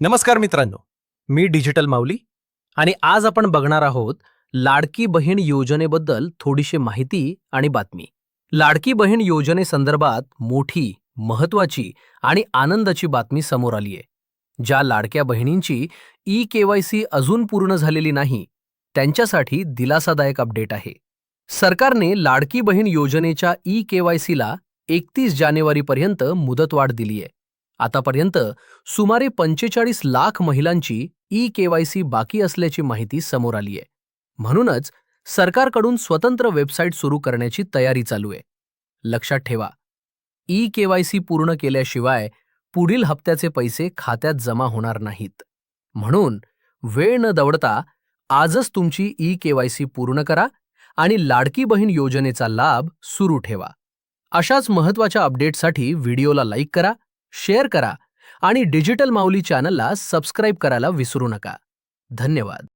नमस्कार मित्रांनो मी डिजिटल माऊली आणि आज आपण बघणार आहोत लाडकी बहीण योजनेबद्दल थोडीशी माहिती आणि बातमी. लाडकी बहीण योजनेसंदर्भात मोठी महत्वाची आणि आनंदाची बातमी समोर आली आहे ज्या लाडक्या बहिणींची ई केवायसी अजून पूर्ण झालेली नाही त्यांच्यासाठी दिलासादायक अपडेट आहे. सरकारने लाडकी बहीण योजनेच्या ई केवायसीला एकतीस जानेवारीपर्यंत मुदतवाढ दिली आहे आतापर्यंत सुमारे पंचेचाळीस लाख महिलांची ई केवायसी बाकी असल्याची माहिती समोर आली आहे म्हणूनच सरकारकडून स्वतंत्र वेबसाईट सुरू करण्याची तयारी चालू आहे. लक्षात ठेवा ई केवायसी पूर्ण केल्याशिवाय पुढील हप्त्याचे पैसे खात्यात जमा होणार नाहीत. म्हणून वेळ न दवडता आजच तुमची ई केवायसी पूर्ण करा आणि लाडकी बहीण योजनेचा लाभ सुरू ठेवा. अशाच महत्त्वाच्या अपडेटसाठी व्हिडिओला लाईक करा शेअर करा आणि डिजिटल माऊली चॅनलला सबस्क्राईब करायला विसरू नका. धन्यवाद.